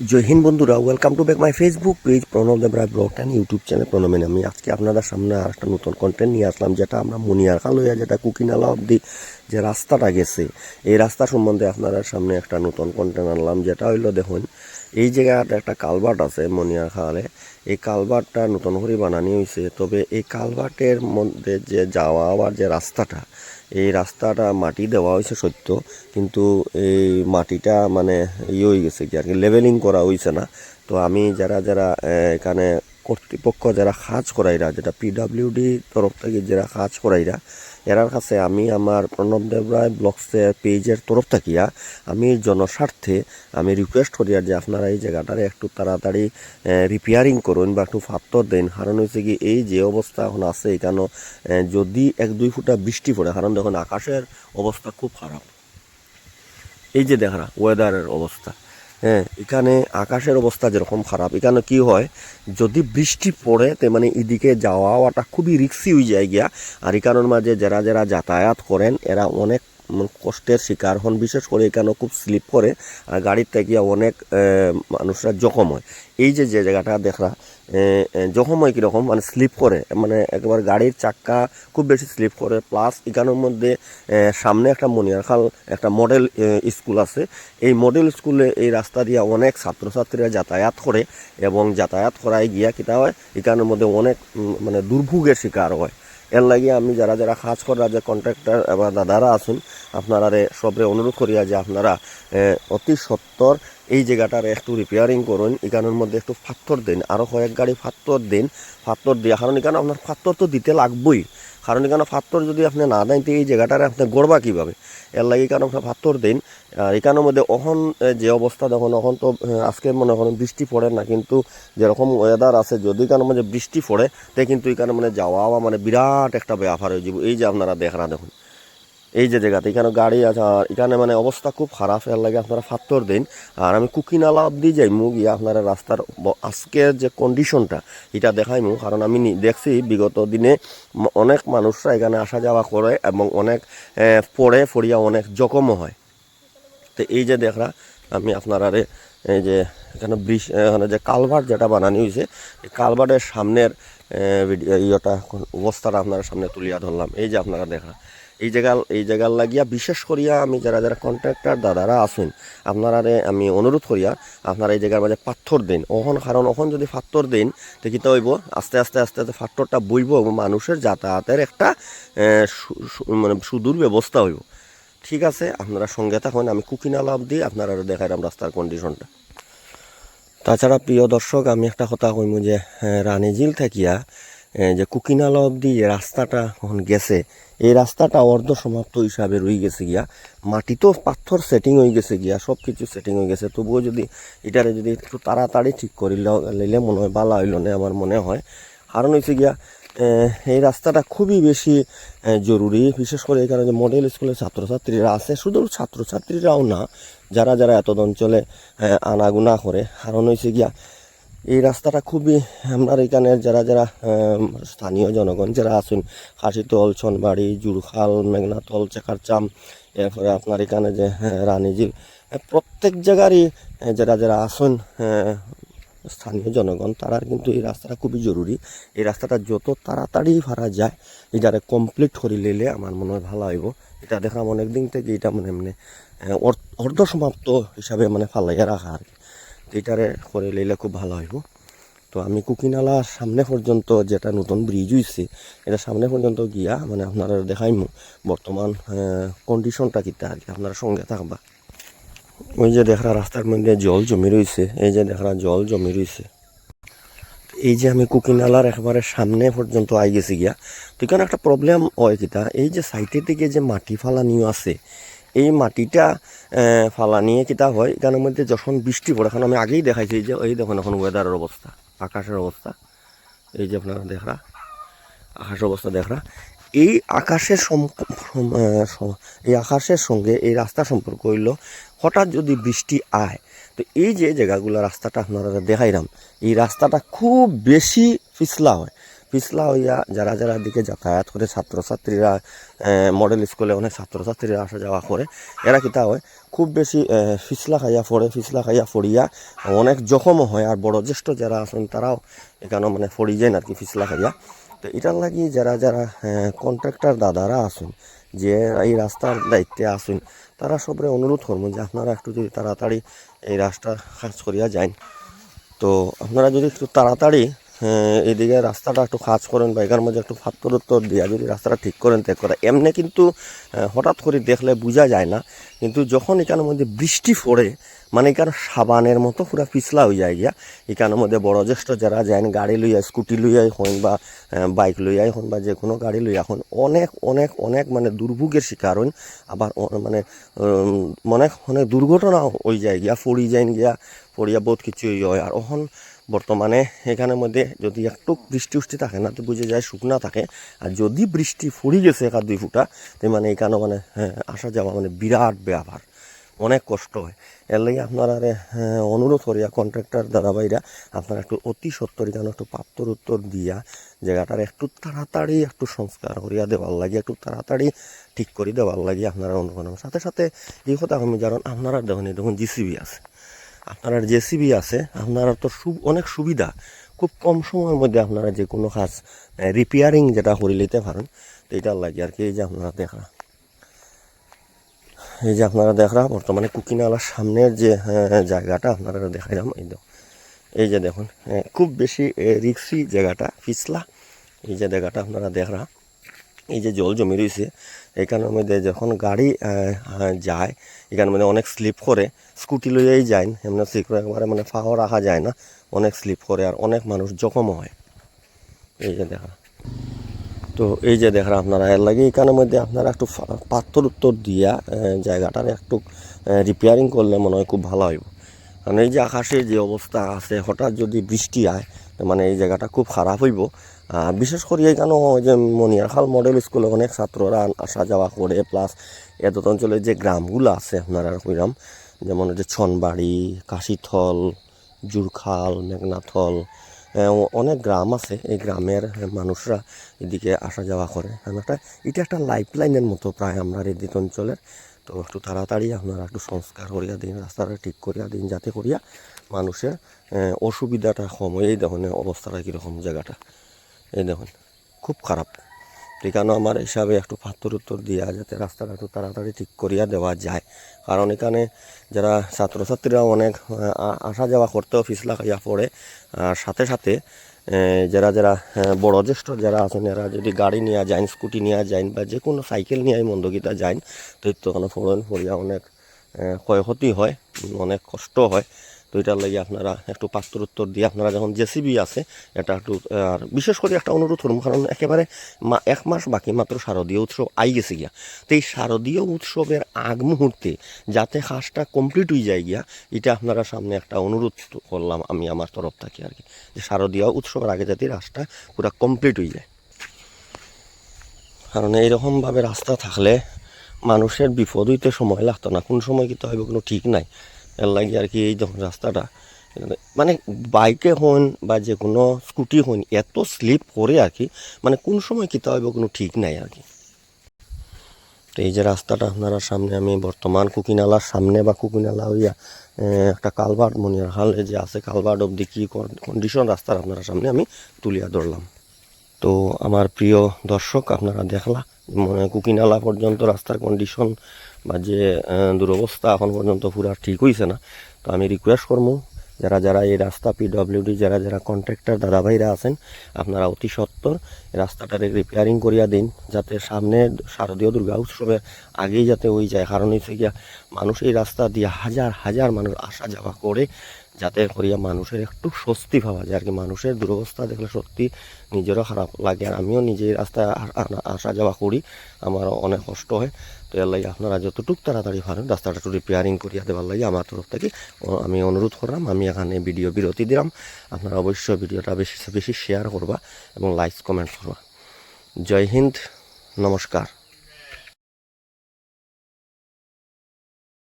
জয় হিন্দ বন্ধুরা welcome to back my Facebook page Pranab Dev Roy blog and YouTube channel প্রণমেন আমি আজকে আপনাদের সামনে আর একটা নতুন কন্টেন্ট নিয়ে আসলাম, যেটা আমরা মুনিয়ার খালইয়া, যেটা কুকিনালা অবধি যে রাস্তাটা গেছে, এই রাস্তা সম্বন্ধে আপনাদের সামনে একটা নতুন কন্টেন্ট আনলাম, যেটা হইল দেখুন, এই জায়গাটা একটা কালভার্ট আছে মনিয়ার খালে। এই কালভার্টটা নতুন করে বানানি হয়েছে তবে এই কালভার্টের মধ্যে যে যাওয়া আবার যে রাস্তাটা এই রাস্তাটা মাটি দেওয়া হয়েছে সত্য, কিন্তু এই মাটিটা মানে ইয়ে হয়ে গেছে কি আর কি লেভেলিং করা হয়েছে না। তো আমি যারা যারা এখানে কর্তৃপক্ষ যারা কাজ করাইরা, যেটা পিডাব্লিউডি তরফ থেকে যারা কাজ করাইরা, এরার কাছে আমি আমার প্রণব দেবরায় ব্লগসের পেজের তরফ থাকিয়া আমি জনস্বার্থে আমি রিকোয়েস্ট করি যে আপনারা এই জায়গাটারে একটু তাড়াতাড়ি রিপেয়ারিং করুন বা একটু ফাত্তর দেন। কারণ হচ্ছে কি, এই যে অবস্থা এখন আছে এখানে যদি এক দুই ফুটা বৃষ্টি পড়ে, কারণ দেখুন আকাশের অবস্থা খুব খারাপ। এই যে দেখা ওয়েদারের অবস্থা। হ্যাঁ এখানে আকাশের অবস্থা যেরকম খারাপ, এখানে কি হয়, যদি বৃষ্টি পড়ে, তে মানে এদিকে যাওয়াটা খুবই রিক্সি হয়ে যায় গিয়া। আর এখানের মাঝে যারা যারা যাতায়াত করেন, এরা অনেক কষ্টের শিকার হন। বিশেষ করে এখানে খুব স্লিপ করে আর গাড়ির থেকে অনেক মানুষরা জখম হয়। এই যে যে জায়গাটা দেখরা জখম হয় কীরকম? মানে স্লিপ করে মানে একবার গাড়ির চাক্কা খুব বেশি স্লিপ করে। প্লাস এখানের মধ্যে সামনে একটা মনিয়ারখাল, একটা মডেল স্কুল আছে। এই মডেল স্কুলে এই রাস্তা দিয়ে অনেক ছাত্রছাত্রীরা যাতায়াত করে এবং যাতায়াত করায় গিয়া কিতা হয়, এখানের মধ্যে অনেক মানে দুর্ভোগের শিকার হয়। এর লাগে আমি যারা যারা কাজ করার যে কন্ট্রাক্টর বা দাদারা আছেন আপনারা সবরে অনুরোধ করিয়া যে আপনারা অতি সত্তর এই জায়গাটার একটু রিপেয়ারিং করুন। এখানের মধ্যে একটু ফাত্তর দিন আরও কয়েক গাড়ি ফাত্তর দিন, ফাত্তর দিয়ে। কারণ এখানে আপনার ফাত্তর তো দিতে লাগবেই। কারণ এখানে ফাত্তর যদি আপনি না দেন, তো এই জায়গাটারে আপনি গড়বা কীভাবে? এর লাগে কারণ আপনার ফাত্তর দিন। আর এখানের মধ্যে অহন যে অবস্থা দেখুন এখন তো আজকে মনে করেন বৃষ্টি পড়ে না, কিন্তু যেরকম ওয়েদার আছে, যদি কেন মানে বৃষ্টি পড়ে, তে কিন্তু এখানে মানে যাওয়া মানে বিরাট একটা ব্যাপার হয়ে যাব। এই যে আপনারা দেখরা দেখুন। এই যে জায়গাতে এখানে গাড়ি আছে, আর এখানে মানে অবস্থা খুব খারাপ। এর লাগে আপনারা ফাত্তর দিন, আর আমি কুকিনালা অব্দি যাই মু গিয়া আপনারা রাস্তার আজকের যে কন্ডিশনটা এটা দেখাই মু কারণ আমি দেখছি, বিগত দিনে অনেক মানুষরা এখানে আসা যাওয়া করে এবং অনেক পড়ে পড়িয়া অনেক জখমও হয়। তো এই যে দেখরা, আমি আপনারা এই যে এখানে ব্রিজ এখানে যে কালভার্ট যেটা বানানো হয়েছে এই কালভার্টের সামনের ইয়েটা অবস্থাটা আপনার সামনে তুলিয়া ধরলাম। এই যে আপনারা দেখা এই জায়গা, এই জায়গার লাগিয়া বিশেষ করিয়া আমি যারা যারা কন্ট্রাক্টর দাদারা আছেন আপনারা আমি অনুরোধ করিয়া আপনারা এই জায়গার মাঝে পাথর দিন। ওখন কারণ ওখন যদি পাথর দিন, তো কী হইব আস্তে আস্তে আস্তে আস্তে পাথরটা বইব মানুষের যাতায়াতের একটা মানে সুদূর ব্যবস্থা হইব। ঠিক আছে, আপনারা সঙ্গে থাকুন, আমি কুকিনালা অবধি আপনারা দেখাইলাম রাস্তার কন্ডিশনটা তাছাড়া প্রিয় দর্শক, আমি একটা কথা কইম যে রানীঝিল থাকিয়া যে কুকিনালা অবধি যে রাস্তাটা এখন গেছে, এই রাস্তাটা অর্ধ সমাপ্ত হিসাবে রয়ে গেছে গিয়া মাটি তো পাথর সেটিং হয়ে গেছে গিয়া সব কিছু সেটিং হয়ে গেছে। তবুও যদি এটারে যদি একটু তাড়াতাড়ি ঠিক করি লইলে মনে হয় ভালো হইল না আমার মনে হয়। কারণ হয়েছে গিয়া এই রাস্তাটা খুবই বেশি জরুরি, বিশেষ করে এই কারণে মডেল স্কুলের ছাত্রছাত্রীরা আছে, শুধু ছাত্রছাত্রীরাও না, যারা যারা এত অঞ্চলে আনাগুনা করে। কারণ হয়েছে গিয়া এই রাস্তাটা খুবই আপনার এখানে যারা যারা স্থানীয় জনগণ যারা আছেন কাশিতল ছনবাড়ি জুরখাল মেঘনাতল চেকারচাম এরপরে আপনার এখানে যে রানীঝিল প্রত্যেক জায়গারই যারা যারা আছেন স্থানীয় জনগণ তারার কিন্তু এই রাস্তাটা খুবই জরুরি। এই রাস্তাটা যত তাড়াতাড়ি ভাড়া যায় এটারে কমপ্লিট করে নিলে আমার মনে হয় ভালো হইব। এটা দেখলাম অনেক দিন থেকে এটা মানে মানে এ, অর- অর্ধ সমাপ্ত হিসাবে মানে ফালাইয়া রাখা আর কি। এটারে করে লইলে খুব ভালো হইব। তো আমি কুকিনালার সামনে পর্যন্ত যেটা নতুন ব্রিজ হইছে, এটা সামনে পর্যন্ত গিয়া মানে আপনারা দেখাইমু। বর্তমান কন্ডিশনটা কিতা আর কি, আপনারা সঙ্গে থাকবা। ওই যে দেখরা রাস্তার মধ্যে জল জমে রয়েছে এই যে দেখরা জল জমে রয়েছে এই যে আমি কুকিনালার একেবারে সামনে পর্যন্ত আই গেছি গিয়া, তো এখানে একটা প্রবলেম হয় কিতা এই যে সাইটের দিকে যে মাটি ফালানিও আছে এই মাটিটা ফালা নিয়ে কিতা হয়? এখানের মধ্যে যখন বৃষ্টি পড়ে, এখন আমি আগেই দেখাইছি যে, এই দেখুন এখন ওয়েদারের অবস্থা, আকাশের অবস্থা। এই যে আপনারা দেখরা, আকাশের অবস্থা দেখরা। এই আকাশের এই আকাশের সঙ্গে এই রাস্তা সম্পর্ক হইল, হঠাৎ যদি বৃষ্টি আয়, তো এই যে জায়গাগুলো রাস্তাটা আপনারা দেখাইলাম, এই রাস্তাটা খুব বেশি পিছলা হয়। পিছলা হইয়া যারা যারা দিকে যাতায়াত করে, ছাত্রছাত্রীরা মডেল স্কুলে অনেক ছাত্রছাত্রীরা আসা যাওয়া করে, এরা কিতা হয়? খুব বেশি ফিসলা খাইয়া পড়ে, ফিসলা খাইয়া ফড়িয়া অনেক জখমও হয় আর বড় জ্যেষ্ঠ যারা আছেন তারাও এখানে মানে ফড়ি যায় আর কি ফিসলা খাইয়া। তো এটার লাগি যারা যারা কন্ট্রাক্টর দাদারা আছেন, যে এই রাস্তার দায়িত্বে আছেন, তারা সবরে অনুরোধ করব যে আপনারা একটু যদি তাড়াতাড়ি এই রাস্তা কাজ করিয়া যান। তো আপনারা যদি একটু তাড়াতাড়ি আহ, এইদিকে রাস্তাটা একটু কাজ করেন বা এখার মধ্যে একটু ফাত্তর উত্তর দিয়া যদি রাস্তাটা ঠিক করেন তে করে এমনি কিন্তু হঠাৎ করে দেখলে বোঝা যায় না কিন্তু যখন এখানের মধ্যে বৃষ্টি পড়ে মানে এখানে সাবানের মতো পুরা পিছলা হয়ে যায় গিয়া এখানের মধ্যে বড় জ্যেষ্ঠ যারা যায় গাড়ি লইয়া স্কুটি লইয়াই হন বা বাইক লইয়াই হন বা যে কোনো গাড়ি লইয়া হন অনেক অনেক অনেক মানে দুর্ভোগের শিকার হন আবার মানে অনেক অনেক দুর্ঘটনা হয়ে যায় গিয়া পড়ি যায় গিয়া পড়িয়া বহুত কিছুই হয় আর এখন বর্তমানে এখানের মধ্যে যদি একটু বৃষ্টি উষ্টি থাকে না তো বুঝে যায় শুকনা থাকে। আর যদি বৃষ্টি ফুরি গেছে একা দুই ফুটা তো মানে এখানে মানে হ্যাঁ, আসা যাওয়া মানে বিরাট ব্যাপার অনেক কষ্ট হয়। এর লাগে আপনারা হ্যাঁ, অনুরোধ করিয়া কন্ট্রাক্টর দাদাভাইরা আপনারা একটু অতি সত্তর এখানে একটু পাত্তর উত্তর দিয়া জায়গাটার একটু তাড়াতাড়ি একটু সংস্কার করিয়া দেওয়ার লাগে একটু তাড়াতাড়ি ঠিক করে দেওয়ার লাগে আপনারা অনুকরণ সাথে সাথে এই কথা আমি জানেন আপনারা দেখুন দেখুন জিসিবি আছে। আপনার জেসিবি আছে, আপনারা তো অনেক সুবিধা। খুব কম সময়ের মধ্যে আপনারা যে কোনো কাজ রিপেয়ারিং যেটা করে নিতে পারেন, তো লাগে আর কি, এই যে আপনারা দেখা এই যে আপনারা দেখরা, বর্তমানে কুকিনালার সামনের যে জায়গাটা, আপনারা দেখাইলাম, এই দেখুন। এই যে দেখুন খুব বেশি রিক্সি জায়গাটা, পিছলা। এই যে জায়গাটা আপনারা দেখরা। এই যে জল জমে রয়েছে এখানের মধ্যে যখন গাড়ি যায়, এখানের মধ্যে অনেক স্লিপ করে, স্কুটি লইয়াই যায় এমনি স্লিপ একবারে মানে ফাও রাখা যায় না, অনেক স্লিপ করে আর অনেক মানুষ জখমও হয়। এই যে দেখা তো এই যে দেখরা আপনারা, এর লাগে এখানের মধ্যে আপনারা একটু পাথর উত্তর দিয়া জায়গাটার একটু রিপেয়ারিং করলে মনে হয় খুব ভালো হইব। কারণ এই যে আকাশের যে অবস্থা আছে, হঠাৎ যদি বৃষ্টি তো মানে এই জায়গাটা খুব খারাপ হইব। বিশেষ করে এইখানে ওই যে মনিয়ারখাল মডেল স্কুলে অনেক ছাত্ররা আসা যাওয়া করে প্লাস এত অঞ্চলের যে গ্রামগুলো আছে, আপনারা কইরাম, যেমন হচ্ছে ছনবাড়ি, কাশিথল, জুরখাল, মেঘনাথল অনেক গ্রাম আছে, এই গ্রামের মানুষরা এদিকে আসা যাওয়া করে। একটা, এটা একটা লাইফ লাইনের মতো প্রায় আমরা এদিক অঞ্চলের। তো একটু তাড়াতাড়ি আপনারা একটু সংস্কার করিয়া দিন, রাস্তাটা ঠিক করিয়া দিন, যাতে করিয়া মানুষের অসুবিধাটা কম এই এই অবস্থাটা কীরকম জায়গাটা? এই দেখুন, খুব খারাপ। এখানেও আমার হিসাবে একটু পাথর উত্তর দিয়া যাতে রাস্তাটা একটু তাড়াতাড়ি ঠিক করিয়া দেওয়া যায়। কারণ এখানে যারা ছাত্রছাত্রীরা অনেক আসা যাওয়া করতেও ফিসলা খাইয়া পড়ে, আর সাথে সাথে যারা যারা বড় জ্যেষ্ঠ যারা আছেন, এরা যদি গাড়ি নিয়ে যায় স্কুটি নিয়ে যায় বা যে কোনো সাইকেল নিয়ে মন্দগিতা যায় তো তখন ফোরন ফরিয়া অনেক ক্ষয়ক্ষতি হয়, অনেক কষ্ট হয়। তো এটার লাগে আপনারা একটু পাত্র উত্তর দিয়ে আপনারা যখন জেসিবি আছে, এটা একটু, আর বিশেষ করে একটা অনুরোধ করব, কারণ একেবারে মা- এক মাস বাকি মাত্র শারদীয় উৎসব আই গেছে গিয়া। তো এই শারদীয় উৎসবের আগ মুহূর্তে যাতে কাজটা কমপ্লিট হয়ে যায় গিয়া, এটা আপনারা সামনে একটা অনুরোধ করলাম আমি আমার তরফ থাকি আর কি, যে শারদীয় উৎসবের আগে যাতে রাস্তা পুরো কমপ্লিট হয়ে যায়। কারণ এইরকমভাবে রাস্তা থাকলে মানুষের বিপদ হইতে সময় লাগতো না, কোন সময় কিন্তু হবে কোনো ঠিক নাই। এর লাগে আর কি এই যখন রাস্তাটা মানে বাইকে হন বা যে কোনো স্কুটি হন, এত স্লিপ করে আর কি মানে কোন সময় কিতে হবে কোনো ঠিক নাই আর কি। তো এই যে রাস্তাটা আপনারা সামনে আমি বর্তমান কুকিনালার সামনে বা কুকিনালা হইয়া একটা কালভার্ট মনিয়ার হালে যে আছে কালভার্ট অব্দি কি কন্ডিশন রাস্তার আপনারা সামনে আমি তুলিয়া ধরলাম। তো আমার প্রিয় দর্শক আপনারা দেখলা মানে কুকিনালা পর্যন্ত রাস্তার কন্ডিশন বা যে দুরবস্থা এখন পর্যন্ত পুরা ঠিক হয়েছে না, তো আমি রিকোয়েস্ট করব যারা যারা এই রাস্তা পিডব্লিউডি যারা যারা কন্ট্রাক্টর দাদাভাইরা আছেন, আপনারা অতি সত্তর রাস্তাটার রিপেয়ারিং করিয়া দিন, যাতে সামনে শারদীয় দুর্গা উৎসবের আগেই যাতে ওই যায়। কারণ হচ্ছে গিয়া, মানুষ এই রাস্তা দিয়ে হাজার হাজার মানুষ আসা যাওয়া করে যাতে করিয়া মানুষের একটু স্বস্তি পাওয়া যায় আর কি। মানুষের দুরবস্থা দেখলে সত্যি নিজেরও খারাপ লাগে। আর আমিও নিজেই রাস্তায় আসা যাওয়া করি। আমারও অনেক কষ্ট হয়। তো এর লাগে আপনারা যতটুকু তাড়াতাড়ি পারেন রাস্তাটা একটু রিপেয়ারিং করিয়া দেওয়ার লাগে। আমার তরফ থেকে আমি অনুরোধ করলাম, আমি এখানে ভিডিও বিরতি দিলাম। আপনারা অবশ্যই ভিডিওটা বেশি বেশি শেয়ার করবা এবং লাইক কমেন্ট করবা। জয় হিন্দ, নমস্কার।